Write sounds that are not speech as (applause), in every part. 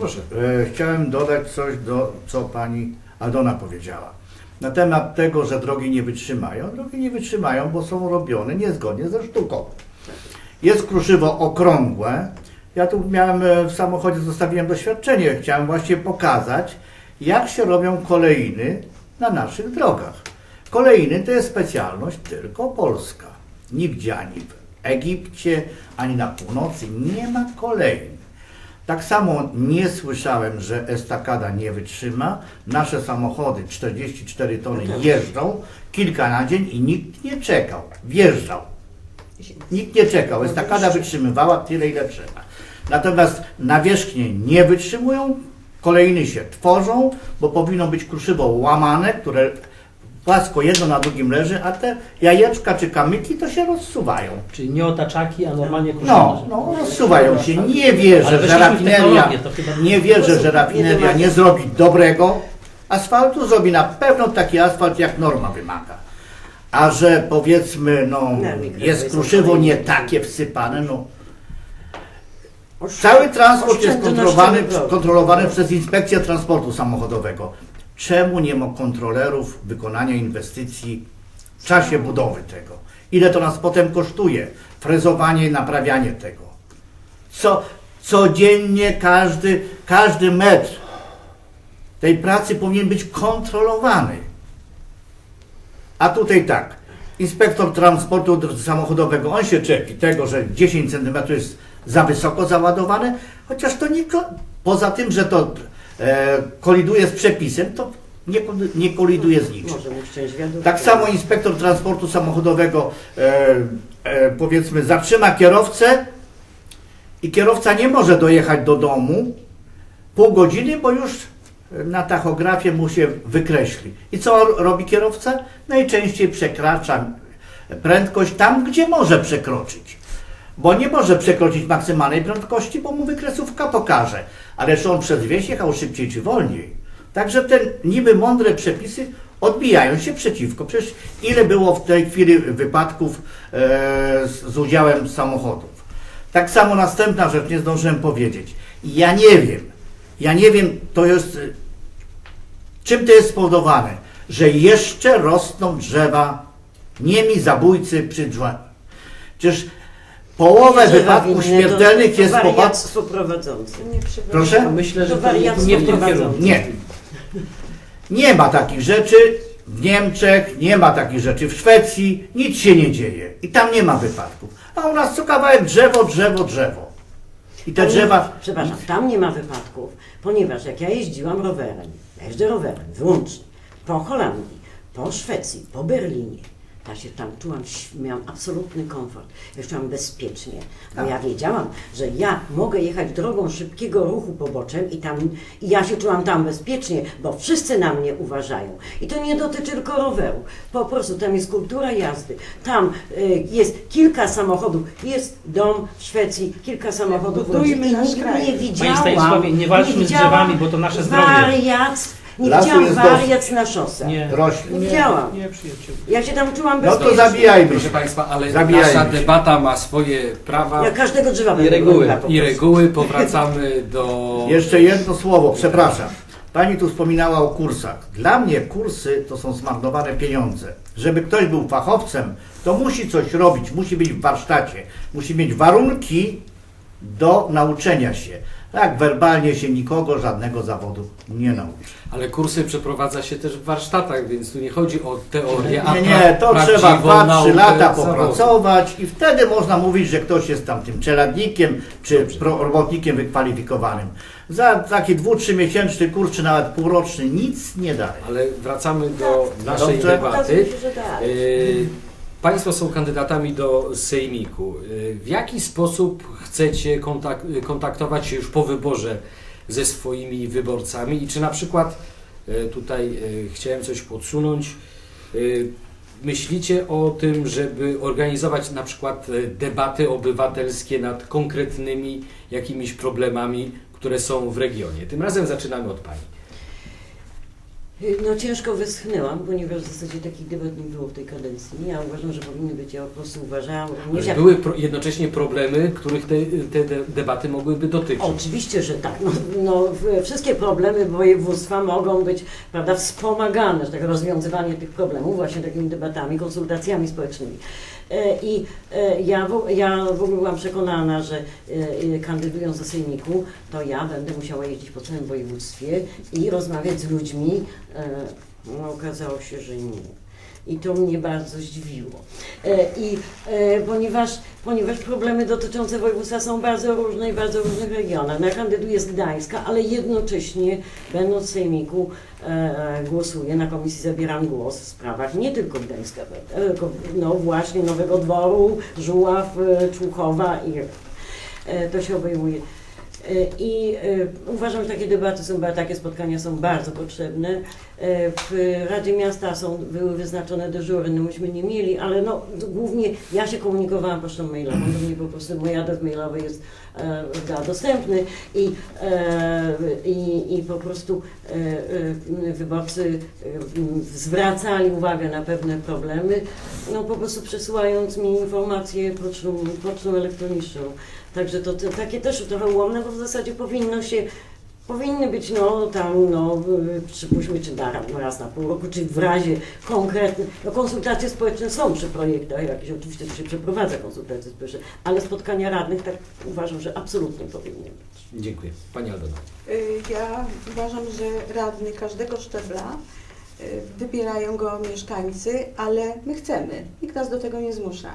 Proszę. E, Chciałem dodać coś do co pani Aldona powiedziała. Na temat tego, że drogi nie wytrzymają. Drogi nie wytrzymają, bo są robione niezgodnie ze sztuką. Jest kruszywo okrągłe. Ja tu miałem e, w samochodzie, zostawiłem doświadczenie. Chciałem właśnie pokazać, jak się robią kolejny na naszych drogach. Kolejny to jest specjalność tylko polska. Nigdzie ani w Egipcie, ani na północy nie ma kolejny. Tak samo nie słyszałem, że estakada nie wytrzyma. Nasze samochody 44 tony jeżdżą kilka na dzień i nikt nie czekał. Wjeżdżał. Nikt nie czekał. Estakada wytrzymywała tyle, ile trzeba. Natomiast nawierzchnie nie wytrzymują, kolejny się tworzą, bo powinno być kruszywo łamane, które płasko jedno na drugim leży, a te jajeczka czy kamyki to się rozsuwają. Czyli nie otaczaki, a normalnie kruszone. No, no, rozsuwają się. Nie wierzę, że rafineria, nie wierzę, że rafineria nie zrobi dobrego asfaltu, zrobi na pewno taki asfalt, jak norma wymaga. A że powiedzmy, no, jest kruszywo nie takie wsypane, no, cały transport jest kontrolowany, kontrolowany przez Inspekcję Transportu Samochodowego. Czemu nie ma kontrolerów wykonania inwestycji w czasie budowy tego? Ile to nas potem kosztuje? Frezowanie, naprawianie tego. Co, codziennie każdy, każdy metr tej pracy powinien być kontrolowany. A tutaj tak, inspektor transportu samochodowego, on się czepi tego, że 10 cm jest za wysoko załadowane, chociaż to nie, poza tym, że to koliduje z przepisem, to nie, nie koliduje z niczym. Tak samo inspektor transportu samochodowego e, e, powiedzmy zatrzyma kierowcę i kierowca nie może dojechać do domu pół godziny, bo już na tachografie mu się wykreśli. I co robi kierowca? Najczęściej przekracza prędkość tam, gdzie może przekroczyć. Bo nie może przekroczyć maksymalnej prędkości, bo mu wykresówka pokaże. Ale czy on przez wieś jechał szybciej czy wolniej? Także te niby mądre przepisy odbijają się przeciwko. Przecież ile było w tej chwili wypadków e, z, z udziałem samochodów. Tak samo następna rzecz, nie zdążyłem powiedzieć. Ja nie wiem, ja nie wiem, to jest, e, czym to jest spowodowane, że jeszcze rosną drzewa niemi zabójcy przy drzewach. Przecież połowę wypadków śmiertelnych jest po wariactwo prowadzące. Proszę? Myślę, że To nie, nie w tym kierunku. Nie. Nie ma takich rzeczy w Niemczech, nie ma takich rzeczy w Szwecji, nic się nie dzieje. I tam nie ma wypadków. A u nas co kawałek drzewo, drzewo, drzewo. I te Tam nie- drzewa. Przepraszam, tam nie ma wypadków, ponieważ jak ja jeździłam rowerem, ja jeżdżę rowerem wyłącznie po Holandii, po Szwecji, po Berlinie, ja się tam czułam, miałam absolutny komfort. Ja czułam bezpiecznie, bo ja wiedziałam, że ja mogę jechać drogą szybkiego ruchu poboczem i tam, i ja się czułam tam bezpiecznie, bo wszyscy na mnie uważają. I to nie dotyczy tylko roweru. Po prostu tam jest kultura jazdy. Tam y, jest kilka samochodów, jest dom w Szwecji, kilka samochodów. Budujmy I nasz nigdy kraj. nie widziałam. Panie Stanisławie, nie walczmy z widziałam drzewami, bo to nasze zdrowie. Wariactw, nie Lasu widziałam jest wariac na szosach. Nie, Rośnie. Nie widziałam. nie przyjaciół. Ja się tam czułam No to zabijajmy Proszę się. Państwa, ale Zabijajmy nasza się. debata ma swoje prawa Ja każdego drzewa I będę reguły. broniła po i prostu. reguły. Powracamy do... Jeszcze jedno słowo, przepraszam. Pani tu wspominała o kursach. Dla mnie kursy to są zmarnowane pieniądze. Żeby ktoś był fachowcem, to musi coś robić, musi być w warsztacie, musi mieć warunki do nauczenia się. Tak, werbalnie się nikogo żadnego zawodu nie nauczy. Ale kursy przeprowadza się też w warsztatach, więc tu nie chodzi o teorię, a Nie, nie, to trzeba prawdziwą 2-3 naukę lata zawodu. popracować i wtedy można mówić, że ktoś jest tam tym czeladnikiem czy robotnikiem wykwalifikowanym. Za taki 2-3 miesięczny kurs, czy nawet półroczny nic nie daje. Ale wracamy do naszej Dobrze. debaty. Się, że tak. Y, Państwo są kandydatami do Sejmiku. Y, W jaki sposób chcecie kontak kontaktować się już po wyborze ze swoimi wyborcami i czy na przykład y, tutaj y, chciałem coś podsunąć, y, myślicie o tym, żeby organizować na przykład y, debaty obywatelskie nad konkretnymi jakimiś problemami, które są w regionie? Tym razem zaczynamy od Pani. No ciężko wyschnęłam, ponieważ w zasadzie takich debat nie było w tej kadencji. Ja uważam, że powinny być, ja po prostu uważałam również Ale jak... były pro, jednocześnie problemy, których te, te de- debaty mogłyby dotyczyć. Oczywiście, że tak. No, no, wszystkie problemy województwa mogą być prawda, wspomagane, że tak rozwiązywanie tych problemów właśnie takimi debatami, konsultacjami społecznymi. E, I e, ja, w- ja w ogóle byłam przekonana, że e, kandydując do sejmiku, to ja będę musiała jeździć po całym województwie i rozmawiać z ludźmi. No, okazało się, że nie. I to mnie bardzo zdziwiło. E, I e, ponieważ, ponieważ problemy dotyczące województwa są bardzo różne i bardzo różnych regionach. Ja kandyduję z Gdańska, ale jednocześnie będąc w Sejmiku e, głosuję, na komisji zabieram głos w sprawach nie tylko Gdańska, tylko no właśnie Nowego Dworu, Żuław, Człuchowa i to się obejmuje. E, I e, uważam, że takie debaty są, takie spotkania są bardzo potrzebne. E, W Radzie Miasta są, były wyznaczone dyżury, no myśmy nie mieli, ale no głównie ja się komunikowałam pocztą mailową, do mnie po prostu mój adres mailowy jest da, dostępny i, i, i po prostu wyborcy zwracali uwagę na pewne problemy, no po prostu przesyłając mi informacje pocztą, pocztą elektroniczną. Także to, to takie też trochę ułomne, bo w zasadzie powinno się, powinny być no tam, no y, przypuśćmy, czy na, raz na pół roku, czy w razie konkretnych, no konsultacje społeczne są przy projektach jakieś, oczywiście to się przeprowadza konsultacje społeczne, ale spotkania radnych tak uważam, że absolutnie powinny być. Dziękuję. Pani Aldona. Y, Ja uważam, że radny każdego szczebla y, wybierają go mieszkańcy, ale my chcemy. Nikt nas do tego nie zmusza.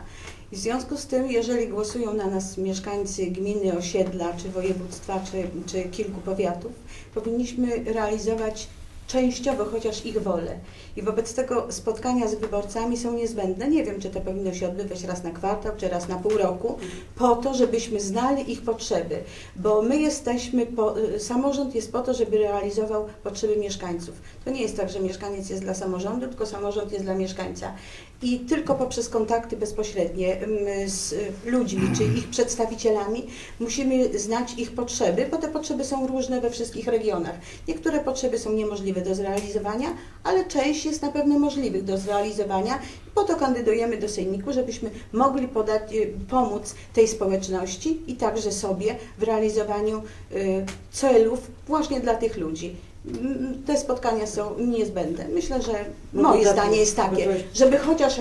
I w związku z tym, jeżeli głosują na nas mieszkańcy gminy, osiedla, czy województwa, czy, czy kilku powiatów, powinniśmy realizować częściowo chociaż ich wolę. I wobec tego spotkania z wyborcami są niezbędne. Nie wiem, czy to powinno się odbywać raz na kwartał, czy raz na pół roku, po to, żebyśmy znali ich potrzeby. Bo my jesteśmy, po, samorząd jest po to, żeby realizował potrzeby mieszkańców. To nie jest tak, że mieszkaniec jest dla samorządu, tylko samorząd jest dla mieszkańca. I tylko poprzez kontakty bezpośrednie z y, ludźmi, czy ich przedstawicielami, musimy znać ich potrzeby, bo te potrzeby są różne we wszystkich regionach. Niektóre potrzeby są niemożliwe do zrealizowania, ale część jest na pewno możliwych do zrealizowania. Po to kandydujemy do Sejmiku, żebyśmy mogli podać, y, pomóc tej społeczności i także sobie w realizowaniu y, celów właśnie dla tych ludzi. Te spotkania są niezbędne. Myślę, że No moje zdanie jest takie, żeby chociaż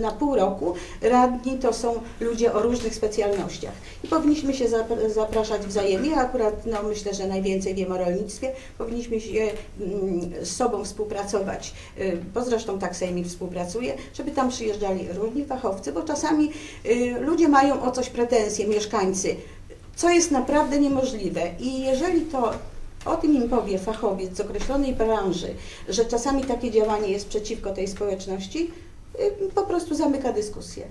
na pół roku radni to są ludzie o różnych specjalnościach i powinniśmy się zap- zapraszać wzajemnie. Ja akurat no, myślę, że najwięcej wiem o rolnictwie. Powinniśmy się mm, z sobą współpracować, y, bo zresztą tak Sejmik współpracuje, żeby tam przyjeżdżali różni fachowcy, bo czasami y, ludzie mają o coś pretensje, mieszkańcy, co jest naprawdę niemożliwe i jeżeli to o tym im powie fachowiec z określonej branży, że czasami takie działanie jest przeciwko tej społeczności, po prostu zamyka dyskusję.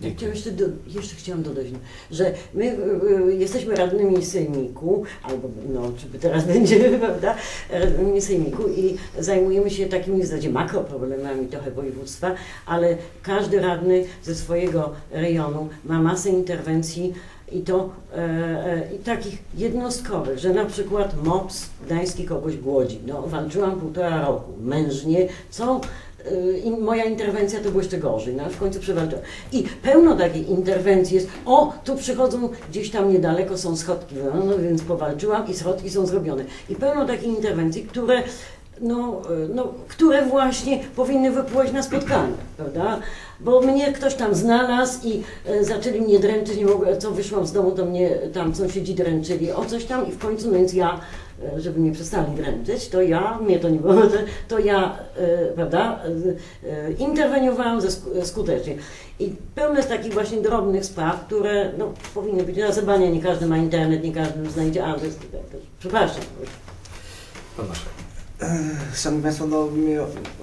Ja chciałam jeszcze, do, jeszcze chciałam dodać, że my y, y, jesteśmy radnymi sejmiku, albo no, czy teraz (laughs) będziemy, prawda, radnymi sejmiku i zajmujemy się takimi w zasadzie makroproblemami trochę województwa, ale każdy radny ze swojego rejonu ma masę interwencji i to e, e, takich jednostkowych, że na przykład MOPS Gdański kogoś głodzi. No, walczyłam półtora roku, mężnie, co y, i moja interwencja to było jeszcze gorzej, no, w końcu przewalczyłam. I pełno takiej interwencji jest, o, tu przychodzą, gdzieś tam niedaleko są schodki, no, no więc powalczyłam i schodki są zrobione. I pełno takich interwencji, które no, y, no, które właśnie powinny wypływać na spotkanie, prawda? Bo mnie ktoś tam znalazł i e, zaczęli mnie dręczyć, nie mogę, co wyszłam z domu, to mnie tam sąsiedzi dręczyli o coś tam i w końcu, no więc ja, e, żeby mnie przestali dręczyć, to ja, mnie to nie było, to ja, e, prawda, e, e, interweniowałam ze sku- skutecznie. I pełno jest takich właśnie drobnych spraw, które no, powinny być na zadbania, nie każdy ma internet, nie każdy znajdzie adres, przepraszam. Pan. Szanowni Państwo, no mi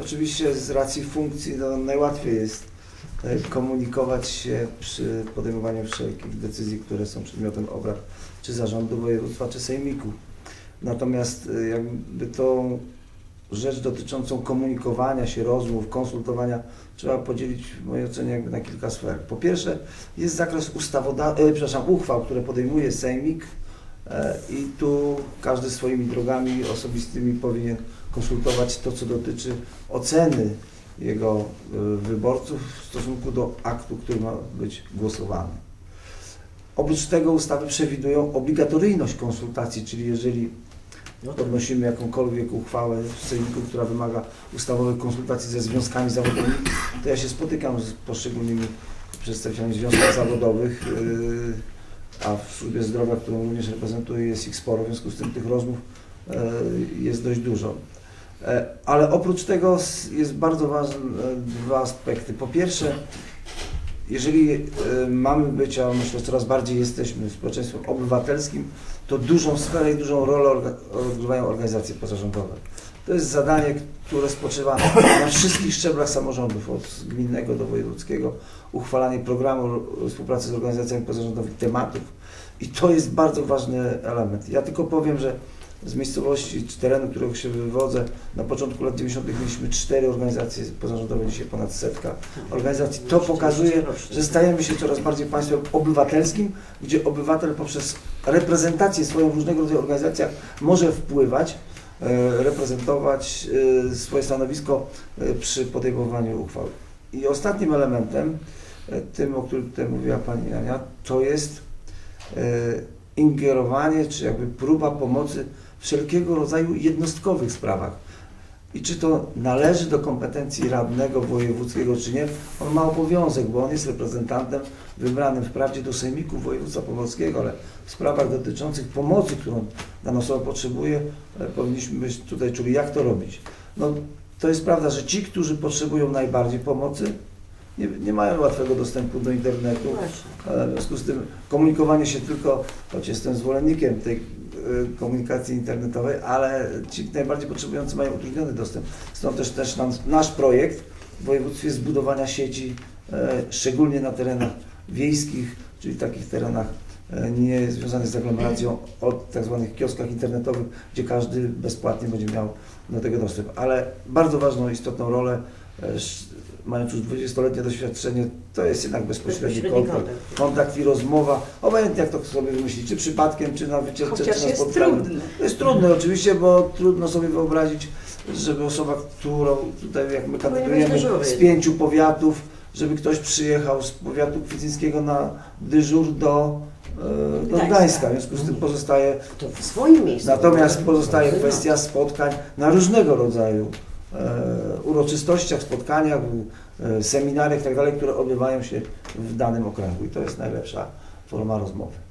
oczywiście z racji funkcji no, najłatwiej jest e, komunikować się przy podejmowaniu wszelkich decyzji, które są przedmiotem obrad czy zarządu województwa, czy sejmiku. Natomiast e, jakby tą rzecz dotyczącą komunikowania się, rozmów, konsultowania trzeba podzielić w mojej ocenie jakby na kilka sfer. Po pierwsze jest zakres ustawoda- e, przepraszam, uchwał, które podejmuje sejmik I tu każdy swoimi drogami osobistymi powinien konsultować to, co dotyczy oceny jego e, wyborców w stosunku do aktu, który ma być głosowany. Oprócz tego ustawy przewidują obligatoryjność konsultacji, czyli jeżeli No to podnosimy jakąkolwiek uchwałę w Sejmiku, która wymaga ustawowej konsultacji ze związkami zawodowymi, to ja się spotykam z poszczególnymi przedstawicielami związków zawodowych, yy, a w służbie zdrowia, którą również reprezentuję, jest ich sporo, w związku z tym tych rozmów yy, jest dość dużo. E, Ale oprócz tego jest bardzo ważne e, dwa aspekty. Po pierwsze, jeżeli e, mamy być, a myślę, że coraz bardziej jesteśmy społeczeństwem obywatelskim, to dużą sferę i dużą rolę odgrywają organizacje pozarządowe. To jest zadanie, które spoczywa na wszystkich szczeblach samorządów, od gminnego do wojewódzkiego, uchwalanie programu ro- współpracy z organizacjami pozarządowymi, tematów. I to jest bardzo ważny element. Ja tylko powiem, że z miejscowości, czy terenu, którego się wywodzę, na początku lat 90. mieliśmy cztery organizacje pozarządowe, dzisiaj ponad setka organizacji. To pokazuje, że stajemy się coraz bardziej państwem obywatelskim, gdzie obywatel poprzez reprezentację swoją w różnego rodzaju organizacjach może wpływać, reprezentować e, swoje stanowisko e, przy podejmowaniu uchwał. I ostatnim elementem, e, tym, o którym tutaj mówiła Pani Ania, to jest e, ingerowanie, czy jakby próba pomocy wszelkiego rodzaju jednostkowych sprawach. I czy to należy do kompetencji radnego wojewódzkiego, czy nie, on ma obowiązek, bo on jest reprezentantem wybranym wprawdzie do Sejmiku Województwa Pomorskiego, ale w sprawach dotyczących pomocy, którą dana osoba potrzebuje, e, powinniśmy być tutaj czuli, jak to robić. No, to jest prawda, że ci, którzy potrzebują najbardziej pomocy, nie, nie mają łatwego dostępu do internetu. E, W związku z tym komunikowanie się tylko, choć jestem zwolennikiem tej komunikacji internetowej, ale ci najbardziej potrzebujący mają utrudniony dostęp. Stąd też, też nam, nasz projekt w województwie zbudowania sieci, e, szczególnie na terenach wiejskich, czyli takich terenach e, nie związanych z aglomeracją, o tak zwanych kioskach internetowych, gdzie każdy bezpłatnie będzie miał do tego dostęp. Ale bardzo ważną, istotną rolę, mając już 20-letnie doświadczenie, to jest jednak bezpośredni kontakt kontakt. kontakt i rozmowa, obojętnie jak to sobie wymyślić, czy przypadkiem, czy na wycieczce, Chociaż czy na jest spotkaniu. trudne. To jest trudne oczywiście, bo trudno sobie wyobrazić, żeby osoba, którą tutaj jak my kandydujemy z pięciu powiatów, żeby ktoś przyjechał z powiatu kwicyńskiego na dyżur do, e, do Gdańska. W związku z tym pozostaje To w swoim miejscu. Natomiast pozostaje kwestia spotkań na różnego rodzaju e, uroczystościach, spotkaniach, e, seminariach itd., które odbywają się w danym okręgu i to jest najlepsza forma rozmowy.